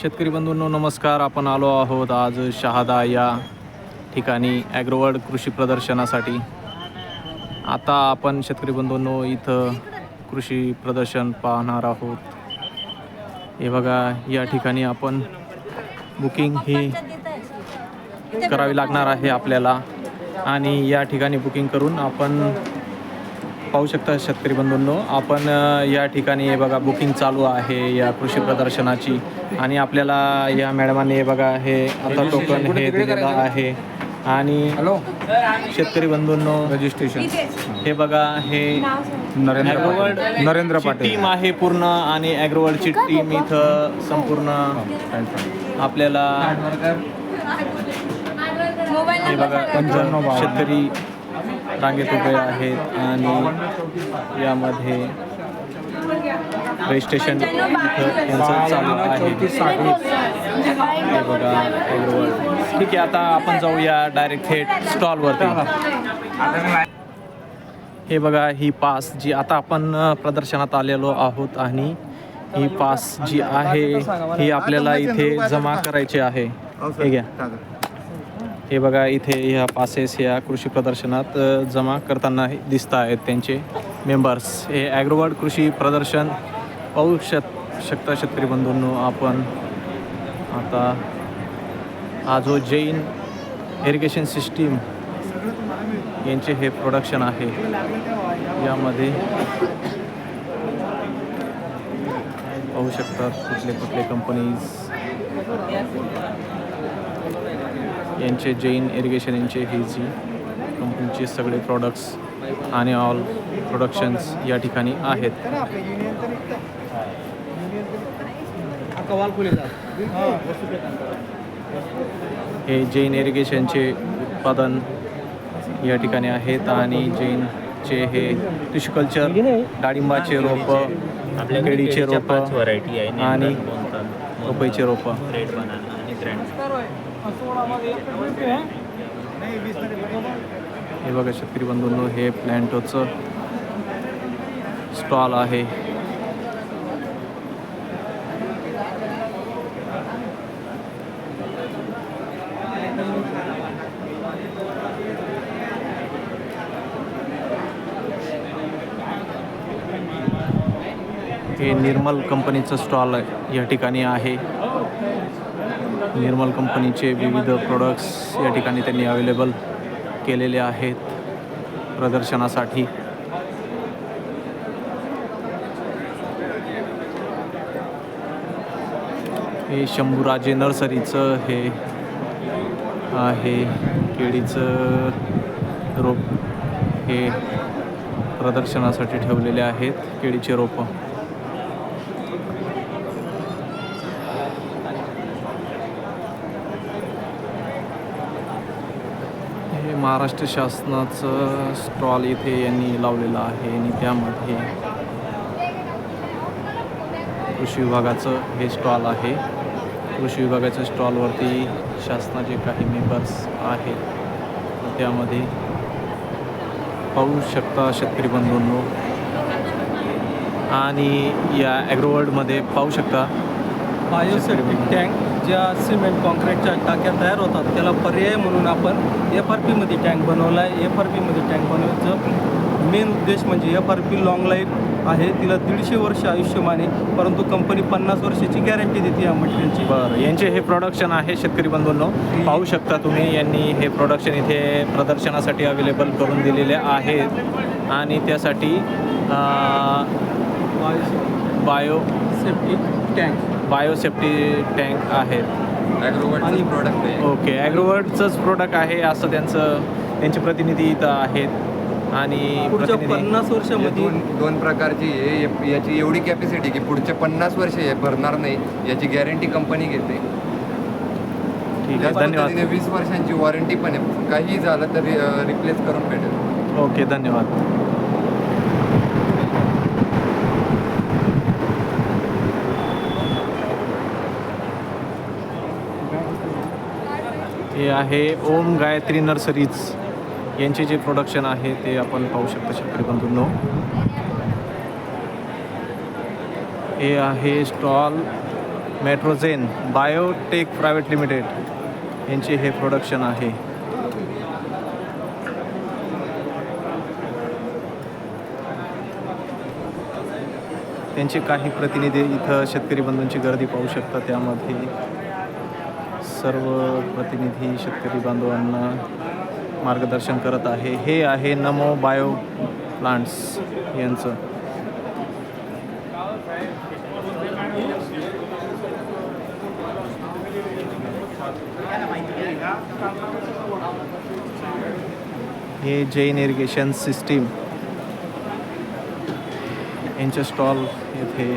शेतकरी बंधूंनो नमस्कार. आपण आलो आहोत आज शहादा या ठिकाणी ॲग्रोवर्ड कृषी प्रदर्शनासाठी. आता आपण शेतकरी बंधूंनो इथं कृषी प्रदर्शन पाहणार आहोत. हे बघा या ठिकाणी आपण बुकिंग ही करावी लागणार आहे आपल्याला. आणि या ठिकाणी बुकिंग करून आपण पाहू शकता शेतकरी बंधूंनो आपण या ठिकाणी हे बघा बुकिंग चालू आहे या कृषी प्रदर्शनाची. आणि आपल्याला या मॅडमांनी हे बघा हे आता टोकन हे दिलेलं आहे. आणि हॅलो शेतकरी बंधूंनो रजिस्ट्रेशन हे बघा हे नरेंद्र नरेंद्र पाटील. टीम आहे पूर्ण आणि ॲग्रोवर्ल्डची टीम इथं संपूर्ण आपल्याला हे बघा. शेतकरी रांगेत उभे आहेत आणि यामध्ये रजिस्ट्रेशन यांचं चालू आहे. हे बघा ठीक आहे आता आपण जाऊया डायरेक्ट थेट स्टॉलवरती हे बघा ही पास जी आता आपण प्रदर्शनात आलेलो आहोत आणि ही पास जी आहे ही आपल्याला इथे जमा करायची आहे. हे घ्या. हे बघा इथे ह्या पासेस या कृषी प्रदर्शनात जमा करताना दिसत आहेत त्यांचे मेंबर्स हे ॲग्रोवर्ड कृषी प्रदर्शन पाहू शक शकता शेतकरी बंधूंनो आपण. आता हा जो जैन इरिगेशन सिस्टीम यांचे हे प्रोडक्शन आहे. यामध्ये पाहू शकतात कुठले कुठले कंपनीज यांचे जैन इरिगेशन यांचे हे जी कंपनीचे सगळे प्रोडक्ट्स आणि ऑल प्रोडक्शन्स या ठिकाणी आहेत. हे जैन इरिगेशनचे उत्पादन या ठिकाणी आहेत आणि जैनचे हे टिश्यू कल्चर डाळिंबाचे रोपं केळीचे रोपं व्हरायटी आहे आणि पपईचे रोपं. हे बघा शेतकरी बंधूंनो हे प्लॅन्टोचं स्टॉल आहे. हे निर्मल कंपनीचं स्टॉल या ठिकाणी आहे. निर्मल कंपनीचे विविध प्रोडक्ट्स या ठिकाणी त्यांनी अवेलेबल केलेले आहेत प्रदर्शनासाठी. हे शंभूराजे नर्सरीचं हे आहे केळीचं रोप हे प्रदर्शनासाठी ठेवलेले आहेत केळीचे रोपं हे महाराष्ट्र शासनाचं स्टॉल इथे यांनी लावलेलं आहे आणि त्यामध्ये कृषी विभागाचं हे स्टॉल आहे. कृषी विभागाच्या स्टॉलवरती शासनाचे काही मेंबर्स आहेत. त्यामध्ये पाहू शकता शेतकरी बंधूंनो. आणि या ॲग्रोवर्ल्डमध्ये पाहू शकता बायोसेप्टिक टँक ज्या सिमेंट कॉन्क्रीटच्या टाक्या तयार होतात त्याला पर्याय म्हणून आपण एफ आर पीमध्ये टँक बनवला आहे एफ आर पीमध्ये टँक बनवायचं मेन उद्देश म्हणजे F R P long life आहे. तिला दीडशे वर्ष आयुष्यमान आहे. परंतु कंपनी पन्नास वर्षाची गॅरंटी देते या मटेरियलची बरं. यांचे हे प्रोडक्शन आहे शेतकरी बंधूंनो. पाहू शकता तुम्ही यांनी हे प्रोडक्शन इथे प्रदर्शनासाठी अवेलेबल करून दिलेले आहेत. आणि त्यासाठी bio safety tank. Biosafety tank आहेत ॲग्रोवर्डचं प्रोडक्ट आहे. ओके ॲग्रोवर्डचंच प्रोडक्ट आहे असं त्यांचं त्यांचे प्रतिनिधी इथं आहेत. आणि पुढच्या पन्नास वर्षामध्ये दोन दोन प्रकारची आहे एक- याची एवढी कॅपॅसिटी की पुढचे पन्नास वर्ष हे भरणार नाही याची गॅरंटी कंपनी घेते. ठीक आहे धन्यवाद. वीस वर्षांची वॉरंटी पण आहे. काही झालं तर रिप्लेस करून भेटेल. ओके धन्यवाद. आहे. ओम गायत्री नर्सरीज यांचे जे प्रोडक्शन आहे ते आपण पाहू शकतो शेतकरी बंधूंनो. हे आहे stall Metrozen biotech private limited यांचे हे प्रोडक्शन आहे. त्यांचे काही प्रतिनिधी इथं शेतकरी बंधूंची गर्दी पाहू शकता त्यामध्ये सर्व प्रतिनिधी शेतकरी बांधवांना मार्गदर्शन करत आहे. हे आहे नमो बायो प्लांट्स यांचं. हे जैन इरिगेशन सिस्टीम यांचे स्टॉल येथे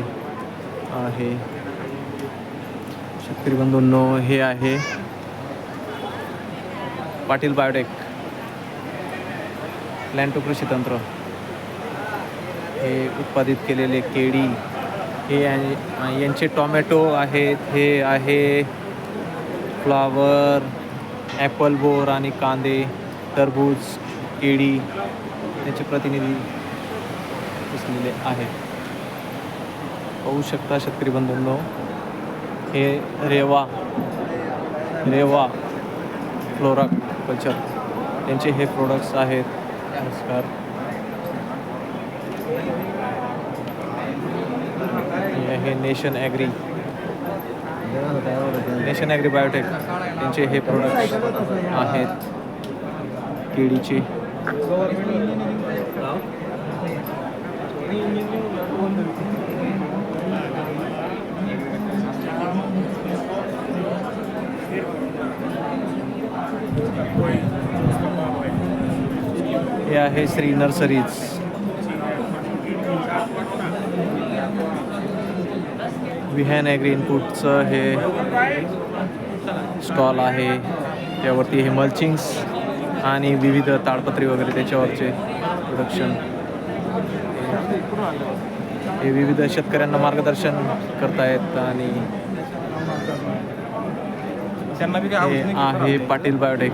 आहे. शेतकरी बंधूंनो हे आहे पाटील बायोटेक. प्लॅन टू कृषी तंत्र. हे उत्पादित केलेले केळी हे यांचे टॉमॅटो आहेत हे आहे फ्लावर ॲपल बोर आणि कांदे टरबूज केळी याचे प्रतिनिधी दिसलेले आहेत. पाहू शकता शेतकरी बंधूंनो. हे रेवा रेवा फ्लोरा कल्चर. त्यांचे हे प्रोडक्ट्स आहेत. नमस्कार. हे nation agri nation agri biotech यांचे हे प्रोडक्ट्स आहेत. केळीचे. आहे श्री नर्सरीज. विहॅन ॲग्री इनपुटचं हे स्टॉल आहे. त्यावरती हे मल्चिंग्स आणि विविध ताडपत्री वगैरे त्याच्यावरचे प्रोडक्शन हे विविध शेतकऱ्यांना मार्गदर्शन करतायत आणि हे आहे पाटील बायोटेक.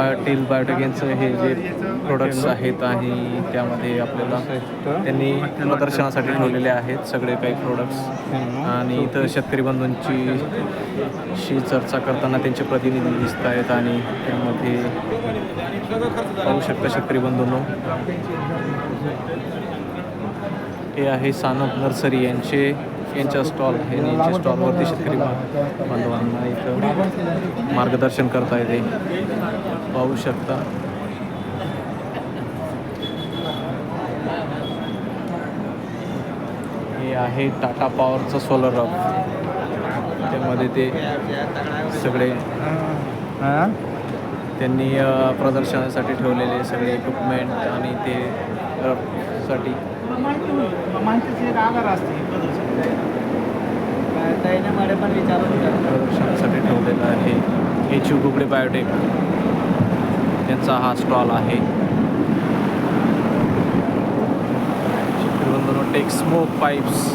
पाटील बायोटेक हे जे प्रोडक्ट्स आहेत आणि त्यामध्ये आपल्याला त्यांनी प्रदर्शनासाठी ठेवलेले आहेत सगळे काही प्रोडक्ट्स आणि इथं शेतकरी बंधूंची शी चर्चा करताना त्यांचे प्रतिनिधी दिसत आहेत आणि त्यामध्ये पाहू शकता शेतकरी बंधूंनो. हे आहे सानप नर्सरी यांचे यांच्या स्टॉल यांच्या स्टॉलवरती शेतकरी बांधवांना इथं मार्गदर्शन करता येते. पाहू शकता. हे आहे टाटा पॉवरचं सोलर रफ त्यामध्ये ते सगळे त्यांनी प्रदर्शनासाठी ठेवलेले सगळे इक्विपमेंट आणि ते रफसाठी प्रदर्शनासाठी ठेवलेलं आहे. एच यू गुगडे बायोटेक त्यांचा हा स्टॉल आहे. टेक स्मोक पाईप्स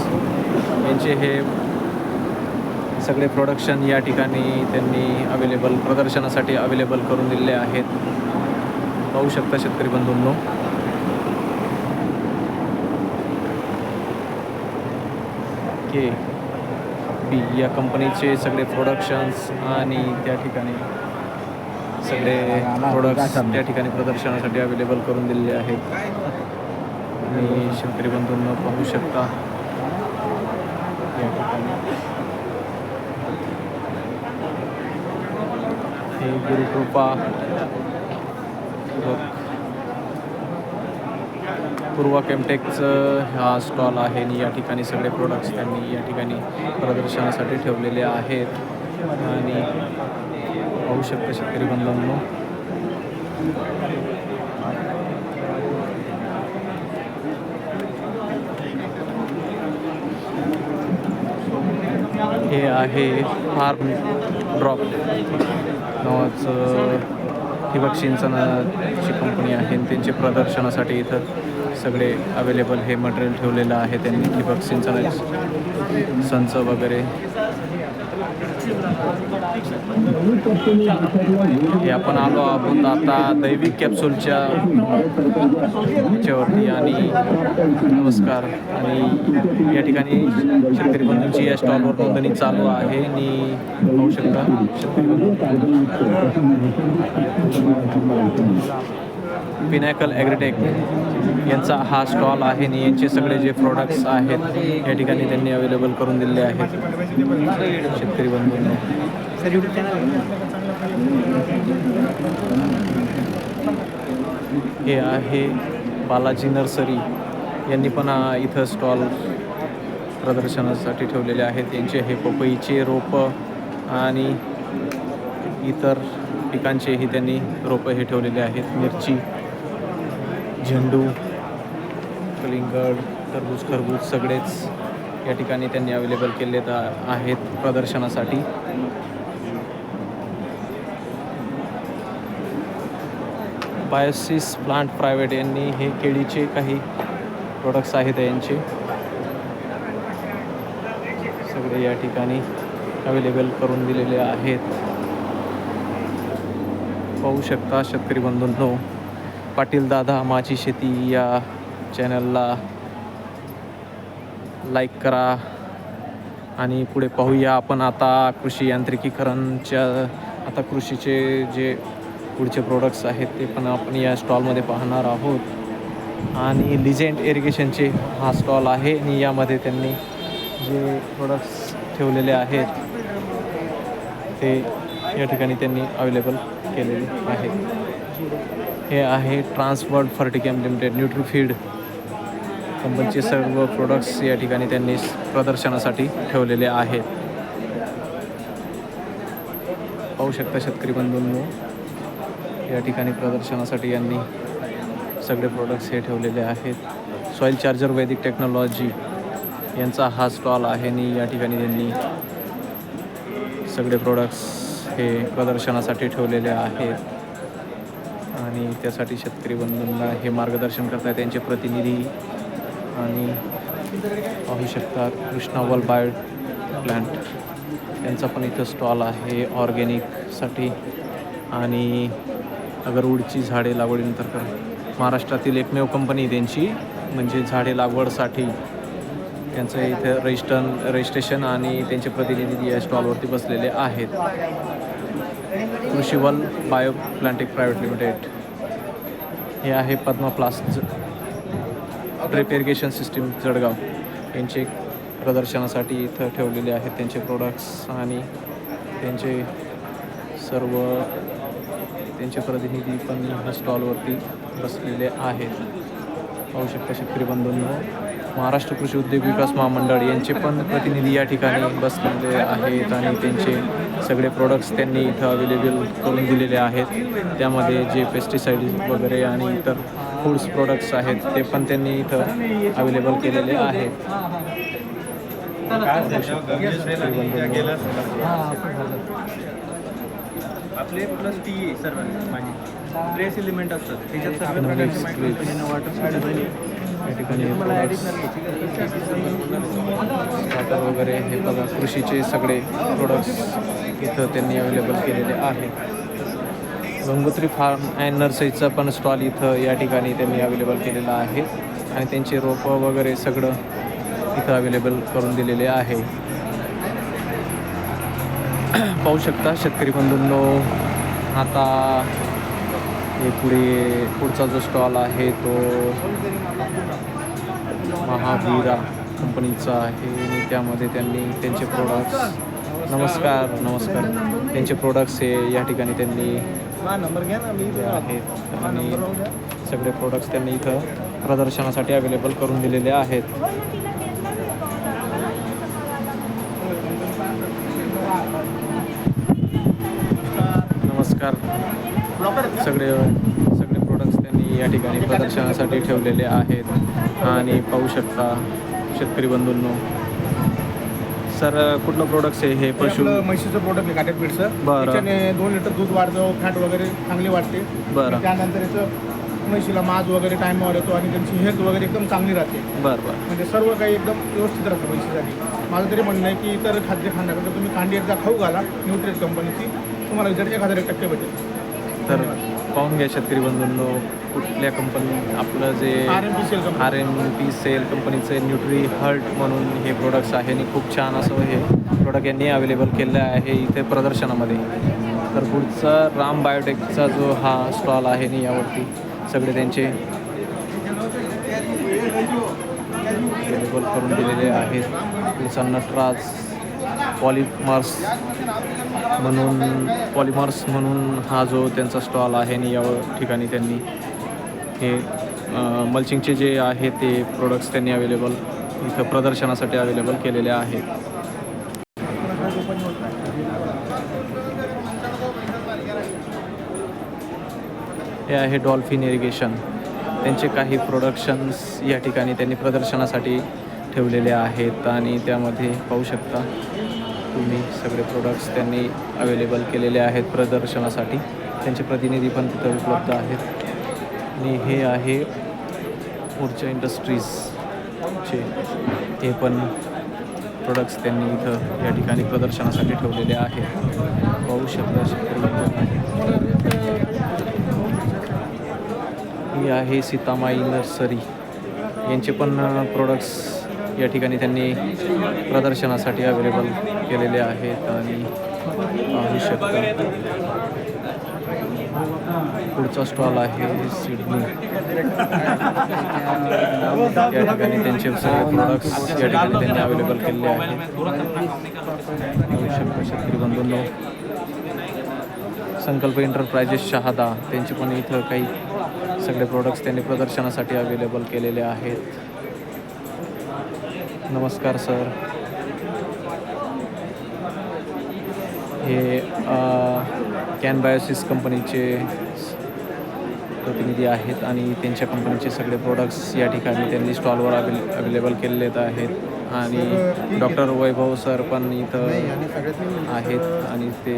यांचे हे सगळे प्रोडक्शन या ठिकाणी त्यांनी अवेलेबल प्रदर्शनासाठी अवेलेबल करून दिलेले आहेत. पाहू शकता शेतकरी बंधूंनो. के बी या कंपनीचे सगळे प्रोडक्शन्स आणि त्या ठिकाणी सगळे प्रोडक्ट्स त्या ठिकाणी प्रदर्शनासाठी अवेलेबल करून दिलेले आहेत. आणि शेतकरी बंधूंना पाहू शकता. या ठिकाणी. हे गुरुकृपा पूर्वा केमटेकचं हा स्टॉल आहे आणि या ठिकाणी सगळे प्रोडक्ट्स त्यांनी या ठिकाणी प्रदर्शनासाठी ठेवलेले आहेत. आणि पाहू शकता शेतकरी बंधूंनो. हे आहे फार्म ड्रॉप नावाचं ठिबक सिंचनाची कंपनी आहे त्यांचे प्रदर्शनासाठी इथं सगळे अवेलेबल हे मटेरियल ठेवलेलं आहे त्यांनी ठिबक सिंचनाचे संच वगैरे. हे आपण आलो आहोत आता दैविक कॅप्सूलच्या याच्यावरती आणि नमस्कार. आणि या ठिकाणी शेतकरी बंधूंची या स्टॉलवर नोंदणी चालू आहे आणि होऊ शकता. शेतकरी बंधू पिनॅकल ॲग्रिटेक यांचा हा स्टॉल आहे आणि यांचे सगळे जे प्रोडक्ट्स आहेत या ठिकाणी त्यांनी अवेलेबल करून दिलेले आहेत. शेतकरी बंधूंना. हे आहे बालाजी नर्सरी. यांनी पण इथं स्टॉल प्रदर्शनासाठी ठेवलेले आहेत. यांचे हे पपईचे रोपं आणि इतर पिकांचेही त्यांनी रोपं हे ठेवलेले आहेत. मिरची झेंडू कलिंगड टरबूज खरबूज सगळेच या ठिकाणी त्यांनी अवेलेबल केले आहेत प्रदर्शनासाठी. बायोसिस प्लांट प्रायव्हेट यांनी हे केळीचे काही प्रोडक्ट्स आहेत यांचे. सगळे या ठिकाणी अवेलेबल करून दिलेले आहेत. पाहू शकता शेतकरी बंधूंनो. पाटील दादा माझी शेती या चॅनलला लाईक करा. आणि पुढे पाहूया आपण आता कृषी यांत्रिकीकरणच्या आता कृषीचे जे पुढचे प्रोडक्ट्स आहेत ते पण आपण या स्टॉलमध्ये पाहणार आहोत. आणि लिजेंट इरिगेशनचे हा स्टॉल आहे आणि यामध्ये त्यांनी जे प्रोडक्ट्स ठेवलेले आहेत ते या ठिकाणी त्यांनी अवेलेबल केलेले आहेत. हे आहे ट्रान्सवर्ल्ड फर्टिकॅम लिमिटेड न्यूट्रीफीड. कंपनीचे सर्व प्रोडक्ट्स या ठिकाणी त्यांनी प्रदर्शनासाठी ठेवलेले आहेत. पाहू शकता शेतकरी बंधूंनो या ठिकाणी प्रदर्शनासाठी यांनी सगळे प्रोडक्ट्स हे ठेवलेले आहेत. सॉईल चार्जर वैदिक टेक्नॉलॉजी यांचा हा स्टॉल आहे आणि या ठिकाणी त्यांनी सगळे प्रोडक्ट्स हे प्रदर्शनासाठी ठेवलेले आहेत. आणि त्यासाठी शेतकरी बंधूंना हे मार्गदर्शन करतायत त्यांचे प्रतिनिधी आणि पाहू शकता कृष्णावल बायो प्लॅन्ट यांचा पण इथं स्टॉल आहे ऑर्गॅनिकसाठी. आणि अगरवूडची झाडे लागवडीनंतर कर. महाराष्ट्रातील एकमेव कंपनी त्यांची म्हणजे झाडे लागवडसाठी. त्यांचं इथं रजिस्टन रजिस्ट्रेशन आणि त्यांचे प्रतिनिधी या स्टॉलवरती बसलेले आहेत. Krushival bio plantic private limited. हे आहे Padma plast drip irrigation system Jalgaon. यांचे प्रदर्शनासाठी इथं ठेवलेले आहेत त्यांचे प्रोडक्ट्स आणि त्यांचे सर्व त्यांचे प्रतिनिधी पण ह्या स्टॉलवरती बसलेले आहेत. पाहू शकता शेतकरी बंधूंना. महाराष्ट्र कृषी उद्योग विकास महामंडळ यांचे पण प्रतिनिधी या ठिकाणी बसलेले आहेत आणि त्यांचे सगळे प्रोडक्ट्स त्यांनी इथं अवेलेबल करून दिलेले आहेत त्यामध्ये जे पेस्टिसाइड वगैरे आणि इतर फूड्स प्रोडक्ट्स आहेत ते पण त्यांनी इथं अवेलेबल केलेले आहेत. आपले प्लस टी सर्व माझी ट्रेस एलिमेंट असतात त्याच्यात सर्व प्रकारचे grips. वॉटर या ठिकाणी वॉटर वगैरे हे बघा कृषीचे सगळे प्रोडक्ट्स इथं त्यांनी अवेलेबल केलेले आहेत. गंगोत्री फार्म अँड नर्सरीचा पण स्टॉल इथं या ठिकाणी त्यांनी अवेलेबल केलेला आहे. आणि त्यांचे रोपं वगैरे सगळं इथं अवेलेबल करून दिलेले आहे. पाहू शकता शेतकरी बंधूंनो आता हे पुढे पुढचा जो स्टॉल आहे तो महावीरा कंपनीचा आहे. आणि त्यामध्ये त्यांनी त्यांचे प्रोडक्ट्स नमस्कार नमस्कार. त्यांचे प्रोडक्ट्स हे या ठिकाणी त्यांनी आहेत. आणि सगळे प्रोडक्ट्स त्यांनी इथं प्रदर्शनासाठी अवेलेबल करून दिलेले आहेत. नमस्कार. सगळे सगळे प्रोडक्ट्स त्यांनी या ठिकाणी प्रदर्शनासाठी ठेवलेले आहेत. आणि पाहू शकता शेतकरी बंधूंनो. सर कुठलं प्रोडक्ट्स आहे हे पशु? म्हशीचं प्रोडक्ट आहे काटेड पीठचं. बरं. दोन लिटर दूध वाढतं फॅट वगैरे चांगली वाटते बरं. त्यानंतर याचं म्हशीला माज वगैरे टायमावर येतो आणि त्यांची हेल्थ वगैरे एकदम चांगली राहते. बरं बरं. म्हणजे सर्व काही एकदम व्यवस्थित राहतं म्हशीसाठी. माझं तरी म्हणणं आहे की इतर खाद्य खाण्याकरता तुम्ही कांडी एकदा खाऊ घाला न्यूट्रिएट कंपनीची तुम्हाला रिझल्ट एक हजार एक टक्के भेटेल. तर पाहून घ्या शेतकरी बंधूंनो कुठल्या कंपनी आपलं जे R M P cell company R M P cell कंपनीचे न्यूट्री हर्ट म्हणून हे प्रोडक्ट्स आहे आणि खूप छान असं हे प्रोडक्ट यांनी अवेलेबल केलं आहे इथे प्रदर्शनामध्ये. तर पुढचा राम बायोटेकचा जो हा स्टॉल आहे नि यावरती सगळे त्यांचे अवेलेबल करून दिलेले आहेत. पुढचा नटराज पॉलिमर्स म्हणून पॉलिमर्स म्हणून हा जो त्यांचा स्टॉल आहे आणि या ठिकाणी त्यांनी हे मल्चिंगचे जे आहे ते प्रोडक्ट्स त्यांनी अवेलेबल इथं प्रदर्शनासाठी अवेलेबल केलेले आहेत. हे आहे डॉल्फिन इरिगेशन त्यांचे काही प्रोडक्शन्स या ठिकाणी त्यांनी प्रदर्शनासाठी ठेवलेले आहेत आणि त्यामध्ये पाहू शकता. तुम्ही सगळे प्रोडक्ट्स त्यांनी अवेलेबल केलेले आहेत प्रदर्शनासाठी. त्यांचे प्रतिनिधी पण तिथं उपलब्ध आहेत. आणि हे आहे ऊर्जा इंडस्ट्रीजचे हे पण प्रोडक्ट्स त्यांनी इथं या ठिकाणी प्रदर्शनासाठी ठेवलेले आहेत. पाहू शकता ही आहे सीतामाई नर्सरी. यांचे पण प्रोडक्ट्स या ठिकाणी त्यांनी प्रदर्शनासाठी अवेलेबल केलेले आहेत आणि पाहू शकता. पुढचा स्टॉल आहे सिडनी या ठिकाणी त्यांचे सगळे प्रोडक्ट्स या ठिकाणी त्यांनी अवेलेबल केलेले आहेत. पाहू शकता शेतकरी बंधूंनो. संकल्प एंटरप्राइजेस शहादा त्यांचे पण इथं काही सगळे प्रोडक्ट्स त्यांनी प्रदर्शनासाठी अवेलेबल केलेले आहेत. नमस्कार सर हे कॅन बायोसिस कंपनीचे प्रतिनिधी आहेत आणि त्यांच्या कंपनीचे सगळे प्रोडक्ट्स या ठिकाणी त्यांनी स्टॉलवर अवेल अवेलेबल केलेले आहेत. आणि डॉक्टर वैभव सर पण इथं आहेत आणि ते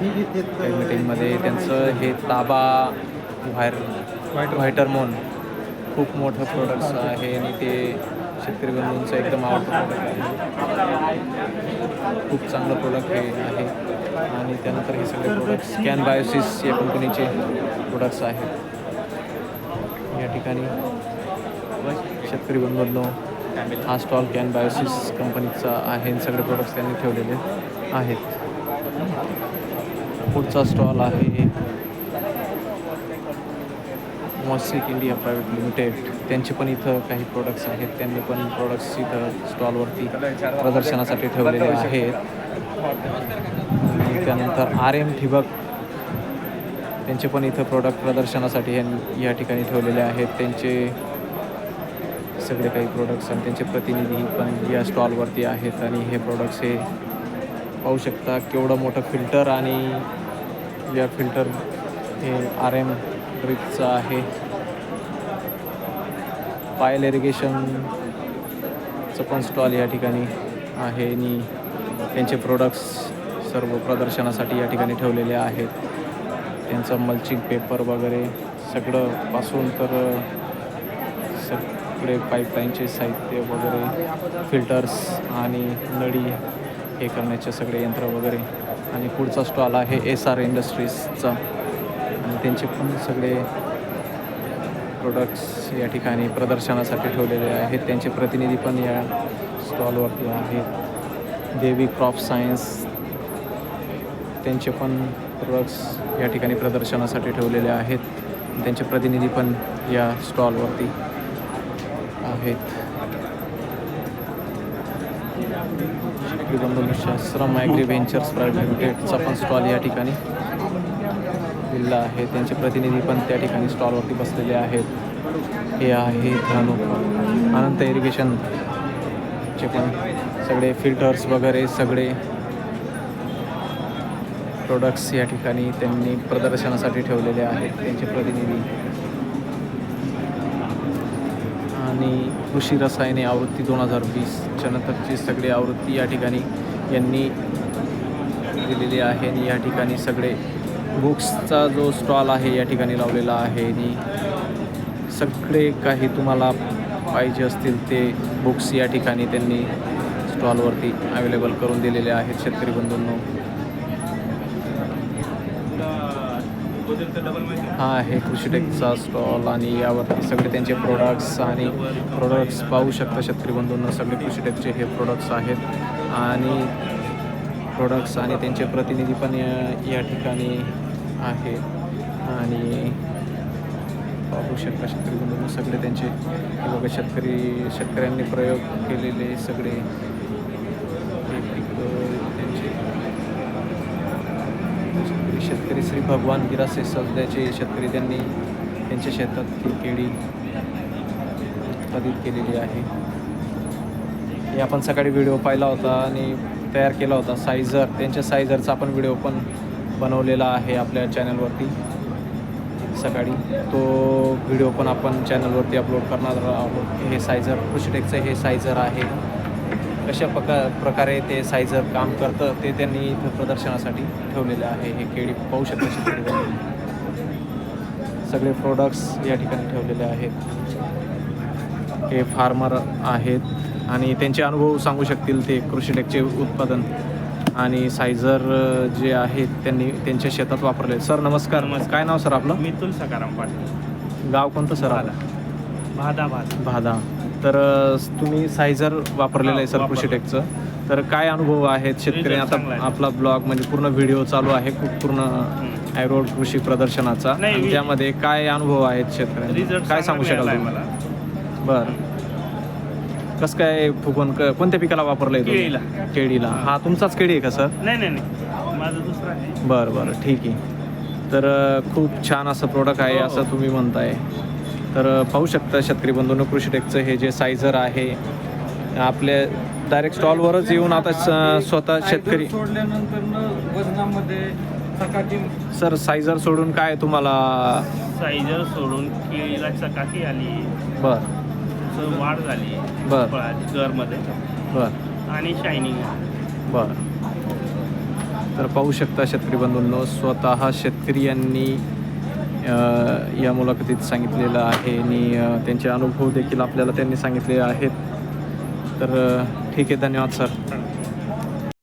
मीटिंगमध्ये त्यांचं हे ताबा व्हायर व्हायटरमोन खूप मोठं प्रोडक्ट्स आहे आणि ते शेतकरी बंधूंचं एकदम आवडतं प्रोडक्ट आहे. खूप चांगलं प्रोडक्ट हे आहे. आणि त्यानंतर हे सगळे प्रोडक्ट्स कॅन बायोसिस या कंपनीचे प्रोडक्ट्स आहेत. या ठिकाणी शेतकरी बंधूंनो हा स्टॉल कॅन बायोसिस कंपनीचा आहे. सगळे प्रोडक्ट्स त्यांनी ठेवलेले आहेत. पुढचा स्टॉल आहे मॉसिक इंडिया प्रायव्हेट लिमिटेड त्यांचे पण इथं काही प्रोडक्ट्स आहेत. त्यांनी पण प्रोडक्ट्स इथं स्टॉलवरती प्रदर्शनासाठी ठेवलेले आहेत. त्यानंतर आर एम ठिबक त्यांचे पण इथं प्रोडक्ट प्रदर्शनासाठी हे या ठिकाणी ठेवलेले आहेत. त्यांचे सगळे काही प्रोडक्ट्स आणि त्यांचे प्रतिनिधी पण या स्टॉलवरती आहेत आणि हे प्रोडक्ट्स हे पाहू शकता केवढं मोठं फिल्टर आणि या फिल्टर हे आर एम ड्रिपचं आहे. पायल इरिगेशनचं पण स्टॉल या ठिकाणी आहे आणि त्यांचे प्रोडक्ट्स सर्व प्रदर्शनासाठी या ठिकाणी ठेवलेले आहेत. त्यांचं मल्चिंग पेपर वगैरे सगळं पासून तर सगळे पाईपलाईनचे साहित्य वगैरे फिल्टर्स आणि नळी हे करण्याचे सगळे यंत्र वगैरे. आणि पुढचा स्टॉल आहे एस आर इंडस्ट्रीजचा आणि त्यांचे पण सगळे प्रोडक्ट्स या ठिकाणी प्रदर्शनासाठी ठेवलेले आहेत. त्यांचे प्रतिनिधी पण या स्टॉलवरती आहेत. देवी क्रॉप सायन्स त्यांचे पण प्रोडक्ट्स या ठिकाणी प्रदर्शनासाठी ठेवलेले आहेत. त्यांचे प्रतिनिधी पण या स्टॉलवरती आहेत. श्रम ॲग्री व्हेंचर्स प्रायव्हेट लिमिटेडचा पण स्टॉल या ठिकाणी दिला आहे. त्यांचे प्रतिनिधी पण त्या ठिकाणी स्टॉलवरती बसलेले आहेत. हे आहे धनु अनंत इरिगेशनचे पण सगळे फिल्टर्स वगैरे सगळे प्रोडक्ट्स या ठिकाणी त्यांनी प्रदर्शनासाठी ठेवलेले आहेत त्यांचे प्रतिनिधी. आणि कृषी रसायने आवृत्ती दोन हजार वीसच्या नंतरची सगळी आवृत्ती या ठिकाणी यांनी दिलेली आहे आणि या ठिकाणी सगळे बुक्सचा जो स्टॉल आहे या ठिकाणी लावलेला आहे. आणि सगळे काही तुम्हाला पाहिजे असतील ते बुक्स या ठिकाणी त्यांनी स्टॉलवरती अवेलेबल करून दिलेले आहेत. शेतकरी बंधूंनो हा आहे कृषीटेकचा स्टॉल आणि यावरती सगळे त्यांचे प्रोडक्ट्स आणि प्रोडक्ट्स पाहू शकता शेतकरी बंधूंना. सगळे कृषीटेकचे हे प्रोडक्ट्स आहेत. आणि प्रोडक्ट्स आणि त्यांचे प्रतिनिधी पण या या ठिकाणी आहे. आणि पाहू शकता शेतकरी बंधूंना सगळे त्यांचे. बघा शेतकरी शेतकऱ्यांनी प्रयोग केलेले सगळे. म्हणजे शेतकरी श्री भगवान गिरासे सध्याचे शेतकरी त्यांनी त्यांच्या शेतात ती केळी उत्पादित केलेली आहे. हे आपण सकाळी व्हिडिओ पाहिला होता आणि तयार केला होता सायझर. त्यांच्या सायझरचा आपण व्हिडिओ पण बनवलेला आहे आपल्या चॅनलवरती. सकाळी तो व्हिडिओ पण आपण चॅनलवरती अपलोड करणार आहोत. हे सायझर खुशटेकचं हे सायझर आहे. कशा प्रका प्रकारे ते सायझर काम करतं ते त्यांनी इथं प्रदर्शनासाठी ठेवलेलं आहे. हे केळी पाहू शकता शेतकरी. सगळे प्रोडक्ट्स या ठिकाणी ठेवलेले आहेत. हे फार्मर आहेत आणि त्यांचे अनुभव सांगू शकतील ते कृषीटेकचे उत्पादन आणि सायझर जे आहेत त्यांनी त्यांच्या शेतात वापरले सर नमस्कार. नमस्कार. काय नाव सर आपलं? मितुल सकाराम पाटील. गाव कोणतं सर आपलं? भादा भाद भादा. तर तुम्ही सायझर वापरलेलं आहे सर. कृषीटेकचं तर काय अनुभव आहेत? शेतकरी आता. आपला ब्लॉग म्हणजे पूर्ण व्हिडिओ चालू आहे खूप पूर्ण ॲरोड कृषी प्रदर्शनाचा. त्यामध्ये काय अनुभव आहेत शेतकऱ्यांचे? रिझल्ट काय सांगू शकाल तुम्ही? मला. बरं. कसं काय फुगवून क- कोणत्या पिकाला वापरलंय? केळीला. केळीला. हा. तुमचाच केळी आहे का सर? नाही नाही माझं दुसरं आहे. बरं बरं. ठीक आहे. तर खूप छान असं प्रोडक्ट आहे हो, हो. असं तुम्ही म्हणताय. तर पाहू शकता शेतकरी बंधूंनो कृषीटेकचं हे जे सायझर आहे आपल्या डायरेक्ट स्टॉलवरच येऊन आता स्वतः शेतकरी सोडल्यानंतर सर सायझर सोडून काय तुम्हाला साईजर सोडून केळीला चकाकी आली. बरं. वाढ झाली. बर. बरं. आणि शायनिंग बरं. तर पाहू शकता शेतकरी बंधूंनो स्वतः शेतकरी यांनी या मुलाखतीत सांगितलेलं आहे आणि त्यांचे अनुभव देखील आपल्याला त्यांनी सांगितले आहेत. तर ठीक आहे धन्यवाद सर.